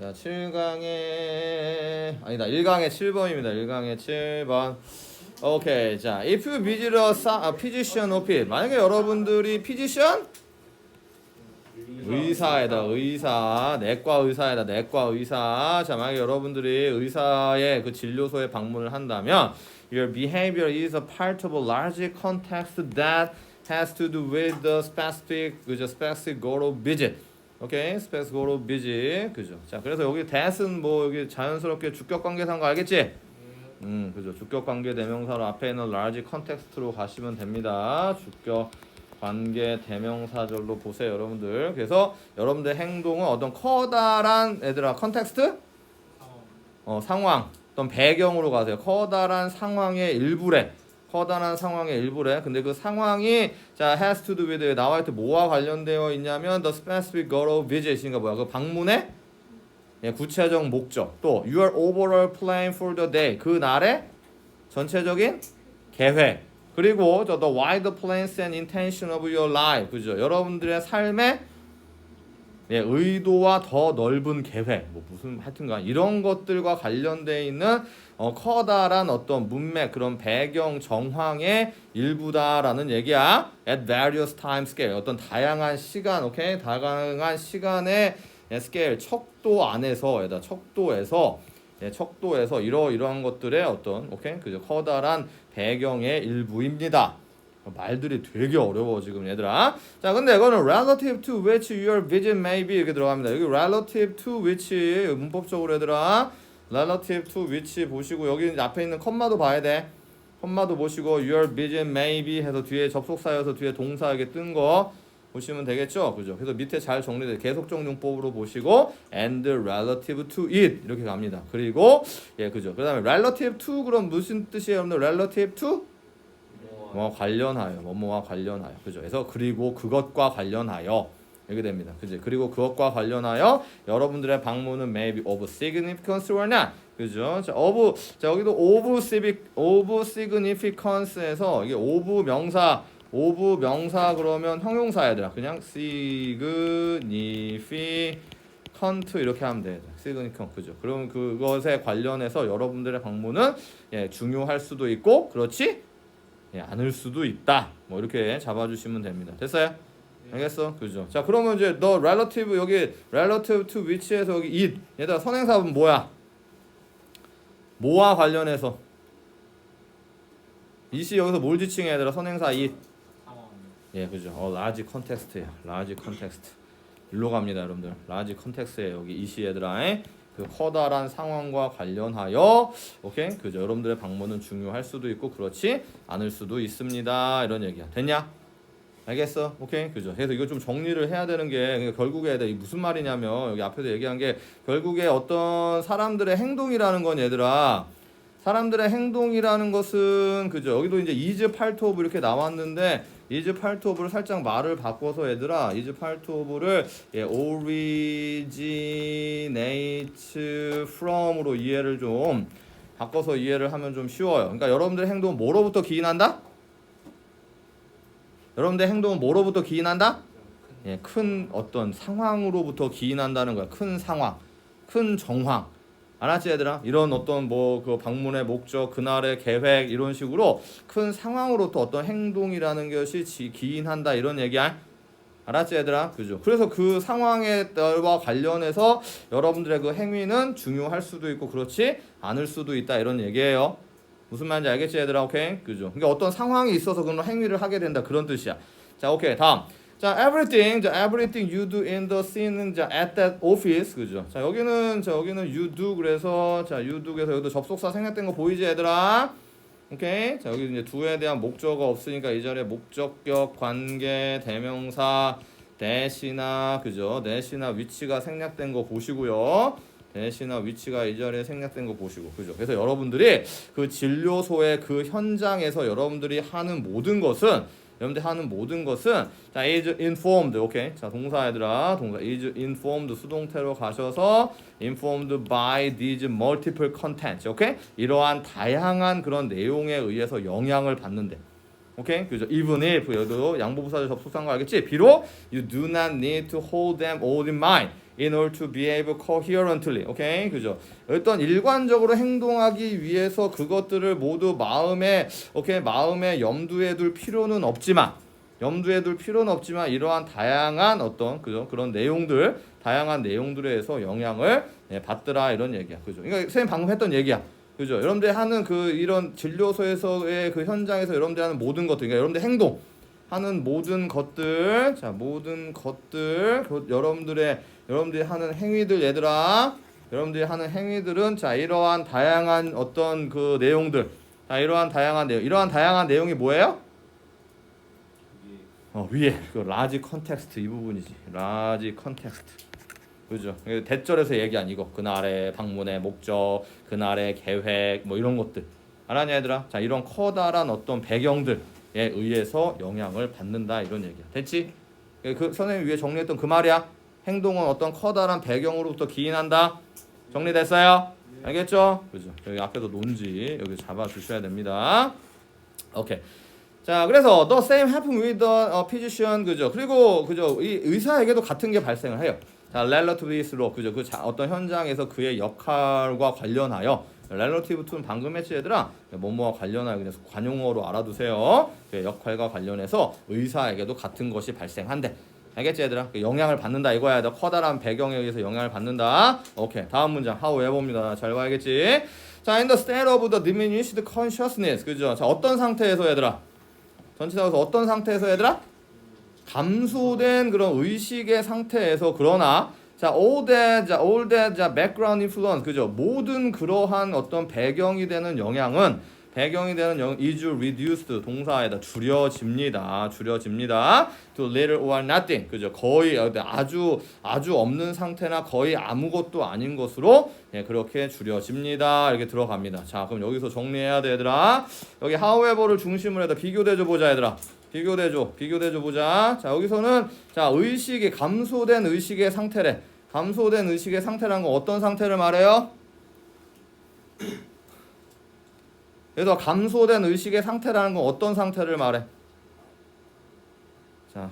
자, 7강의 아니다. 1강의 7번입니다. 1강의 7번. 오케이. 자, if you visit a a physician office. 만약에 여러분들이 physician 의사에다 의사 내과 의사에다 내과 의사 자 만약에 여러분들이 의사의 그 진료소에 방문을 한다면 your behavior is a part of a larger context that has to do with the specific 그죠 specific goal of visit 오케이 goal of visit 그죠. 자 그래서 여기 that은 뭐 여기 자연스럽게 주격 관계사인 거 알겠지? 음 그죠. 주격 관계 대명사로 앞에 있는 large context로 가시면 됩니다. 주격 관계 대명사절로 보세요 여러분들. 그래서 여러분들 행동은 어떤 커다란 얘들아 컨텍스트 어, 상황. 어떤 배경으로 가세요. 커다란 상황의 일부래 커다란 상황의 일부래. 근데 그 상황이 자 has to do with 나와 때 뭐와 관련되어 있냐면 the specific goal of visit인가 뭐야. 그 방문의 예, 구체적 목적. 또 your overall plan for the day. 그 날의 전체적인 계획. 그리고 저 the wide plans and intention of your life. 그죠? 여러분들의 삶의 예, 의도와 더 넓은 계획. 뭐 무슨 하여튼간 이런 것들과 관련돼 있는 어, 커다란 어떤 문맥 그런 배경 정황의 일부다라는 얘기야 at various time scale 어떤 다양한 시간 오케이 다양한 시간의 예, 스케일 척도 안에서 에다 척도에서 예, 척도에서 이러 이러한 것들의 어떤 오케이 그죠 커다란 배경의 일부입니다. 말들이 되게 어려워 지금 얘들아. 자, 근데 이거는 relative to which your vision may be 이렇게 들어갑니다. 여기 relative to which 문법적으로 얘들아. Relative to which 보시고 여기 앞에 있는 컴마도 봐야 돼. 컴마도 보시고 your vision may be 해서 뒤에 접속사여서 뒤에 동사 이게 뜬 거 보시면 되겠죠? 그죠? 그래서 밑에 잘 정리돼 계속적 용법으로 보시고 and relative to it 이렇게 갑니다. 그리고 예, 그죠? 그다음에 relative to 그럼 무슨 뜻이에요, 여러분들? relative to 뭐 관련하여 뭐뭐와 관련하여 그죠 그래서 그리고 그것과 관련하여 이렇게 됩니다. 그죠 그리고 그것과 관련하여 여러분들의 방문은 maybe of significance or not. 그죠? 자 of 자 여기도 of significance에서 이게 of 명사 of 명사 그러면 형용사 얘들아 그냥 significant 이렇게 하면 돼 significant 그죠? 그럼 그것에 관련해서 여러분들의 방문은 예 중요할 수도 있고 그렇지? 예, 않을 수도 있다. 뭐 이렇게 잡아주시면 됩니다. 됐어요? 알겠어? 그죠? 자 그러면 이제 너 relative 여기 relative to which에서 여기 it 얘들아 선행사은 뭐야? 뭐와 관련해서? it이 여기서 뭘 지칭해 얘들아 선행사 it 예 그죠? 어 large context야 large context 일로 갑니다 여러분들 large context에 여기 it이 얘들아 에? 그 커다란 상황과 관련하여 오케이 그죠 여러분들의 방문은 중요할 수도 있고 그렇지 않을 수도 있습니다 이런 얘기야 됐냐 알겠어. 오케이? 그죠. 그래서 이거 좀 정리를 해야 되는 게 결국에 무슨 말이냐면 여기 앞에서 얘기한 게 결국에 어떤 사람들의 행동이라는 건 얘들아. 사람들의 행동이라는 것은 그죠. 여기도 이제 이즈 팔트 오브 이렇게 나왔는데 이즈 팔트 오브를 살짝 말을 바꿔서 얘들아. 이즈 팔트 오브를 예, originates from으로 이해를 좀 바꿔서 이해를 하면 좀 쉬워요. 그러니까 여러분들의 행동은 뭐로부터 기인한다? 여러분들의 행동은 뭐로부터 기인한다? 예, 큰 어떤 상황으로부터 기인한다는 거야. 큰 상황, 큰 정황. 알았지 얘들아? 이런 어떤 뭐 그 방문의 목적, 그날의 계획 이런 식으로 큰 상황으로부터 어떤 행동이라는 것이 지- 기인한다 이런 얘기야. 알았지 얘들아? 그죠? 그래서 그 상황에 와 관련해서 여러분들의 그 행위는 중요할 수도 있고 그렇지 않을 수도 있다 이런 얘기예요. 무슨 말인지 알겠지 얘들아? 오케이? 그죠? 그러니까 어떤 상황이 있어서 그런 행위를 하게 된다 그런 뜻이야. 자, 오케이. 다음. 자, everything, 자, everything you do in the scene, 자, at that office, 그죠? 자, 여기는, 자, 여기는 you do, 그래서, 자, you do에서 여기도 접속사 생략된 거 보이지, 얘들아? 오케이? 자, 여기 이제 do에 대한 목적어가 없으니까 이 자리에 목적격, 관계, 대명사, 대시나, 그죠? 대시나 위치가 생략된 거 보시고요. 대시나 위치가 이 자리에 생략된 거 보시고, 그죠? 그래서 여러분들이 그 진료소의 그 현장에서 여러분들이 하는 모든 것은 여러분들 하는 모든 것은 자 is informed 오케이 자 동사 얘들아 동사 is informed 수동태로 가셔서 informed by these multiple contents 오케이 이러한 다양한 그런 내용에 의해서 영향을 받는데 오케이 그죠? Even if 여기도 양보 부사절 접속한 거 알겠지? 비록 you do not need to hold them all in mind in order to behave coherently. 오케이 그죠? 어떤 일관적으로 행동하기 위해서 그것들을 모두 마음에 오케이 마음에 염두에 둘 필요는 없지만 염두에 둘 필요는 없지만 이러한 다양한 어떤 그죠 그런 내용들 다양한 내용들에 의해서 영향을 예, 받더라 이런 얘기야 그죠 그러니까 선생님 방금 했던 얘기야 그죠? 여러분들 하는 그 이런 진료소에서의 그 현장에서 여러분들 하는 모든 것들 그러니까 여러분들 행동 하는 모든 것들 자 모든 것들 그 여러분들의 여러분들이 하는 행위들 얘들아 여러분들이 하는 행위들은 자 이러한 다양한 어떤 그 내용들 자 이러한 다양한 내용 이러한 다양한 내용이 뭐예요? 어 위에. 그 라지 컨텍스트 이 부분이지. 라지 컨텍스트 그죠? 대절에서 얘기한 이거. 그날의 방문의 목적 그날의 계획 뭐 이런 것들. 알았냐 얘들아? 자 이런 커다란 어떤 배경들에 의해서 영향을 받는다 이런 얘기야. 됐지? 그 선생님 위에 정리했던 그 말이야. 행동은 어떤 커다란 배경으로부터 기인한다. 정리됐어요? 알겠죠? 그죠? 여기 앞에도 논지 여기 잡아 주셔야 됩니다. 오케이. 자, 그래서 the same happen with the 어, physician. 그죠? 그리고 그죠? 이 의사에게도 같은 게 발생을 해요. 자, relativis로 그죠? 그 자, 어떤 현장에서 그의 역할과 관련하여 relative to는 방금 했지 얘들아 뭐뭐와 관련하여 그냥 관용어로 알아두세요. 그의 역할과 관련해서 의사에게도 같은 것이 발생한대. 알겠지 얘들아? 그 영향을 받는다 이거야. 너 커다란 배경에 의해서 영향을 받는다. 오케이. 다음 문장 하우 외봅니다. 잘 봐야겠지. 자, in the state of the diminished consciousness. 그죠? 자, 어떤 상태에서 얘들아? 전치사에서 어떤 상태에서 얘들아? 감소된 그런 의식의 상태에서 그러나 자 all that 자 all that 자 background influence 그죠? 모든 그러한 어떤 배경이 되는 영향은 배경이 되는 영 is reduced 동사에다 줄여집니다. 줄여집니다. To little or nothing 그죠? 거의 아주 아주 없는 상태나 거의 아무것도 아닌 것으로 예, 그렇게 줄여집니다. 이렇게 들어갑니다. 자 그럼 여기서 정리해야 돼 얘들아 여기 however를 중심으로 해서 비교대조 보자 얘들아 비교대조 비교대조 보자 자 여기서는 자 의식이 감소된 의식의 상태래 감소된 의식의 상태라는 건 어떤 상태를 말해요? 그래서 감소된 의식의 상태라는 건 어떤 상태를 말해? 자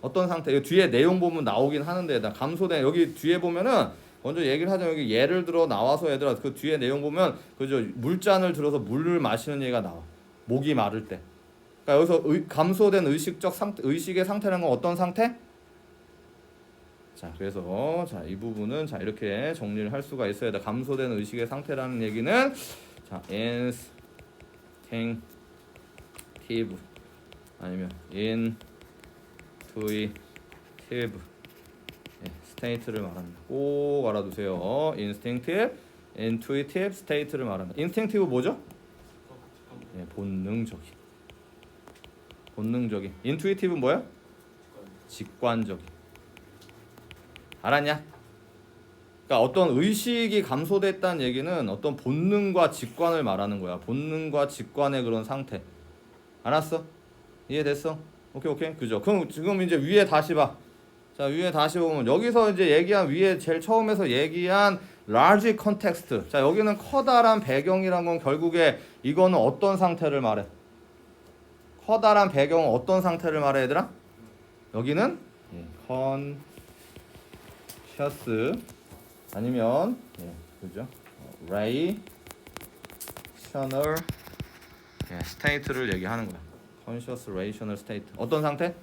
어떤 상태? 이 뒤에 내용 보면 나오긴 하는데 나 감소된 여기 뒤에 보면은 먼저 얘기를 하자면 여기 예를 들어 나와서 얘들아 그 뒤에 내용 보면 그저 물잔을 들어서 물을 마시는 얘기가 나와 목이 마를 때 그러니까 여기서 의, 감소된 의식적 상태 의식의 상태라는 건 어떤 상태? 자 그래서 자 이 부분은 자 이렇게 정리를 할 수가 있어야 돼 감소된 의식의 상태라는 얘기는 자 instinctive 아니면 intuitive 네, state를 말합니다. 꼭 알아두세요. instinctive, intuitive state를 말합니다. instinctive 뭐죠? 네, 본능적인. 본능적인. intuitive 뭐야? 직관적인. 알았냐? 그러니까 어떤 의식이 감소됐다는 얘기는 어떤 본능과 직관을 말하는 거야. 본능과 직관의 그런 상태. 알았어? 이해됐어? 오케이 오케이 그죠? 그럼 지금 이제 위에 다시 봐. 자 위에 다시 보면 여기서 이제 얘기한 위에 제일 처음에서 얘기한 large context. 자 여기는 커다란 배경이란 건 결국에 이거는 어떤 상태를 말해? 커다란 배경은 어떤 상태를 말해 얘들아? 여기는 예, conscious 아니면 예, 그죠? rational 예, state를 얘기하는 거야. conscious rational state. 어떤 상태?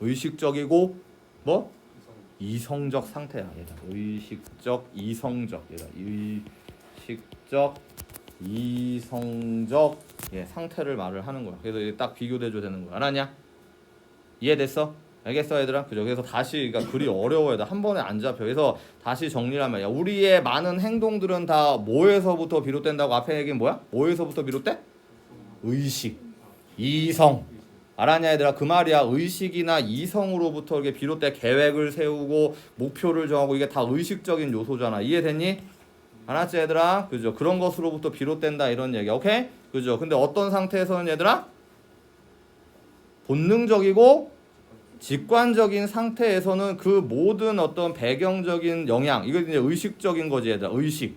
의식적이고 뭐 이성적 상태야 얘가 의식적 이성적 얘가 의식적 이성적 예, 상태를 말을 하는 거야. 그래서 이게 딱 비교대조 되는 거야. 알았냐? 이해됐어? 알겠어 얘들아? 그죠? 그래서 다시 그러니까 글이 어려워요. 한 번에 안 잡혀. 그래서 다시 정리하면 야 우리의 많은 행동들은 다 뭐에서부터 비롯된다고 앞에 얘기는 뭐야? 뭐에서부터 비롯돼? 의식. 이성. 알았냐 얘들아? 그 말이야. 의식이나 이성으로부터 이렇게 비롯돼 계획을 세우고 목표를 정하고 이게 다 의식적인 요소잖아. 이해됐니? 알았지 얘들아 그죠 그런 것으로부터 비롯된다 이런 얘기야 오케이 그죠 근데 어떤 상태에서는 얘들아 본능적이고 직관적인 상태에서는 그 모든 어떤 배경적인 영향 이거 이제 의식적인 거지 얘들아 의식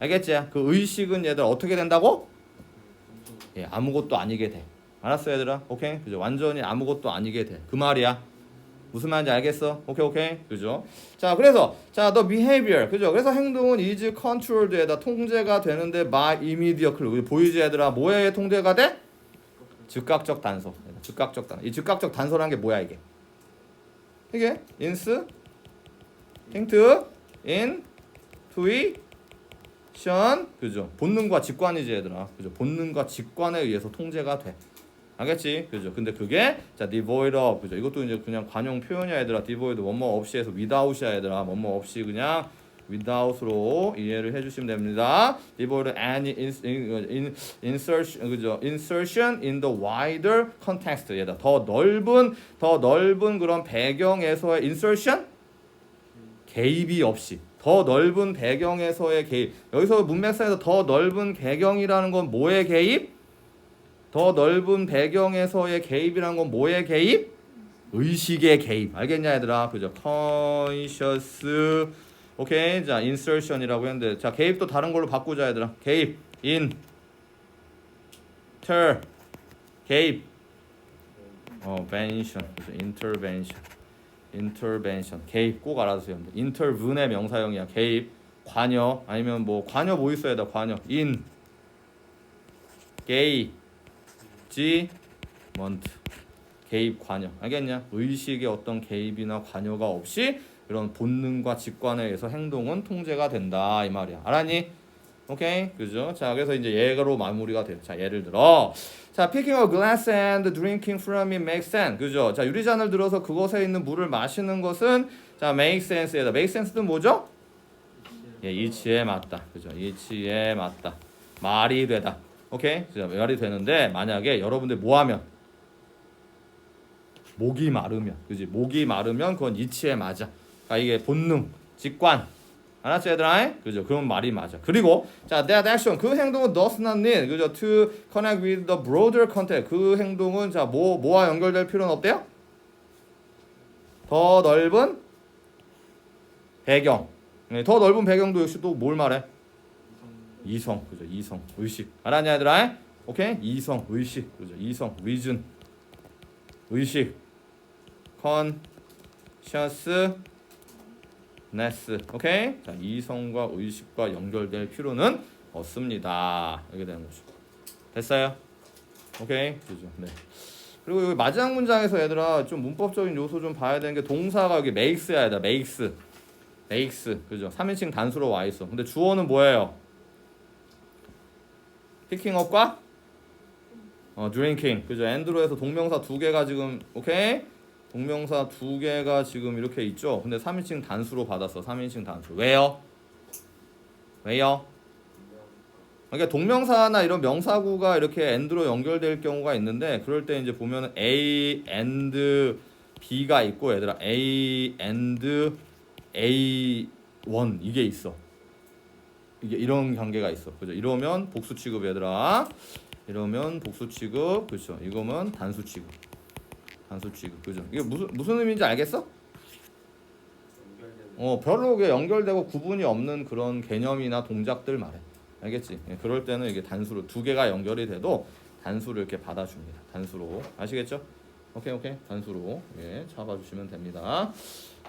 알겠지 그 의식은 얘들 어떻게 된다고 예, 아무것도 아니게 돼. 알았어 얘들아? 오케이? 그죠? 완전히 아무것도 아니게 돼. 그 말이야. 무슨 말인지 알겠어? 오케이 오케이 그죠? 자 그래서 자 the behavior 그죠? 그래서 행동은 is controlled에다 통제가 되는데 by immediate 우리 보이지 얘들아 뭐에 통제가 돼? 즉각적 단서 즉각적 단서 이 즉각적 단서라는 게 뭐야 이게? 이게 인스 힌트 인 투이션 그죠? 본능과 직관이지 얘들아 그죠? 본능과 직관에 의해서 통제가 돼 알겠지? 그죠? 근데 그게 자 devoid of 그죠? 이것도 이제 그냥 관용 표현이야 얘들아. devoid 뭐뭐 없이 해서 without이야 얘들아. 뭐뭐 없이 그냥 without으로 이해를 해주시면 됩니다. devoid any in, in, in, insertion 그죠? insertion in the wider context 얘들아. 더 넓은 더 넓은 그런 배경에서의 insertion 개입이 없이 더 넓은 배경에서의 개입. 여기서 문맥상에서 더 넓은 배경이라는 건 뭐의 개입? 더 넓은 배경에서의 개입이란 건 뭐의 개입? 의식의 개입. 알겠냐 얘들아? 그죠? conscious 오케이. 자, insertion이라고 했는데 자, 개입도 다른 걸로 바꾸자 얘들아. 개입. in ter 개입 어, vention. intervention. intervention. 개입 꼭 알아두세요. intervene의 명사형이야. 개입. 관여 아니면 뭐 관여 뭐 있어야 돼? 관여. in gay 지 먼트 개입 관여. 알겠냐? 의식의 어떤 개입이나 관여가 없이 이런 본능과 직관에 의해서 행동은 통제가 된다 이 말이야. 알았니? 오케이? 그죠? 자 그래서 이제 예로 마무리가 돼요. 자 예를 들어. 자 picking a glass and drinking from it makes sense. 그죠? 자 유리잔을 들어서 그것에 있는 물을 마시는 것은 자 make sense에다. Make sense는 뭐죠? 예 이치에 맞다. 그죠? 이치에 맞다. 말이 되다 오케이? 자, 말이 되는데 만약에 여러분들 뭐 하면 목이 마르면 그지? 목이 마르면 그건 이치에 맞아. 그러니까 이게 본능 직관. 알았지 얘들아? 그죠? 그런 말이 맞아. 그리고 자 that action 그 행동은 does not need 그죠? to connect with the broader context. 그 행동은 자 뭐 뭐와 연결될 필요는 없대요? 더 넓은 배경. 네, 더 넓은 배경도 역시 또 뭘 말해 이성 그죠? 이성 의식. 알았냐 얘들아? 오케이? 이성 의식 그죠? 이성 reason 의식. Consciousness. 오케이? 자 이성과 의식과 연결될 필요는 없습니다. 이렇게 되는 거죠. 됐어요? 오케이? 그죠? 네. 그리고 여기 마지막 문장에서 얘들아 좀 문법적인 요소 좀 봐야 되는 게 동사가 여기 makes야 얘들아. makes. makes. 그죠? 3인칭 단수로 와 있어. 근데 주어는 뭐예요 피킹업과? 어, 드링킹 그죠? 엔드로에서 동명사 두 개가 지금 오케이? 동명사 두 개가 지금 이렇게 있죠? 근데 3인칭 단수로 받았어. 3인칭 단수. 왜요? 왜요? 그러니까 동명사나 이런 명사구가 이렇게 and로 연결될 경우가 있는데 그럴 때 이제 보면 a and b가 있고 얘들아. A and a 1 이게 있어 이게 이런 관계가 있어. 그죠? 이러면 복수 취급 얘들아. 이러면 복수 취급. 그렇죠? 이거면 단수 취급. 단수 취급. 그죠? 이게 무슨 무슨 의미인지 알겠어? 어, 별로 이게 연결되고 구분이 없는 그런 개념이나 동작들 말해. 알겠지? 예, 그럴 때는 이게 단수로 두 개가 연결이 돼도 단수를 이렇게 받아줍니다. 단수로 아시겠죠? 오케이 오케이 단수로 예 잡아주시면 됩니다.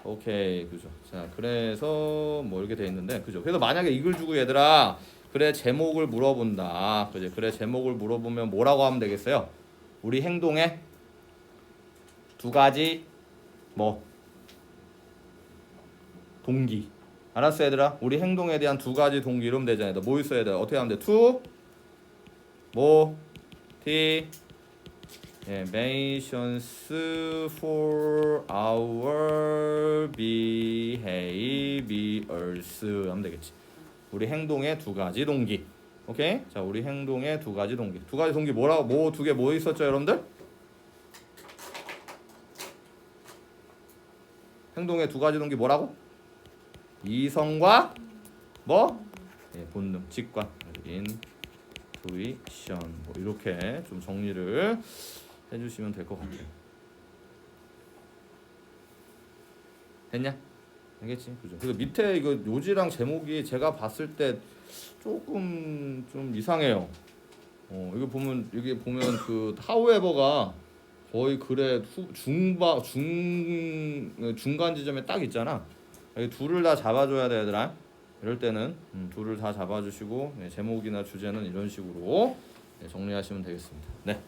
오케이 그죠. 자 그래서 뭐 이렇게 돼 있는데 그죠. 그래서 만약에 이걸 주고 얘들아 그래 제목을 물어본다. 그죠 그래 제목을 물어보면 뭐라고 하면 되겠어요? 우리 행동에 두 가지 뭐? 동기. 알았어 얘들아? 우리 행동에 대한 두 가지 동기 이러면 되잖아요 뭐 있어야 돼 어떻게 하면 돼투 모티. 예, mentions for our behaviors 하면 되겠지. 우리 행동의 두 가지 동기. 오케이? 자, 우리 행동의 두 가지 동기. 두 가지 동기 뭐라고 뭐 두 개 뭐 있었죠, 여러분들? 행동의 두 가지 동기 뭐라고? 이성과 뭐? 예, 본능, 직관, intuition 뭐 이렇게 좀 정리를 해주시면 될 것 같아요. 됐냐? 알겠지? 그죠? 그리고 밑에 이거 요지랑 제목이 제가 봤을 때 조금 좀 이상해요. 어, 이거 보면 여기 보면 그 however가 거의 글의 후, 중바 중 중간 지점에 딱 있잖아. 여기 둘을 다 잡아줘야 돼 얘들아. 이럴 때는 음, 둘을 다 잡아주시고 네, 제목이나 주제는 이런 식으로 네, 정리하시면 되겠습니다. 네.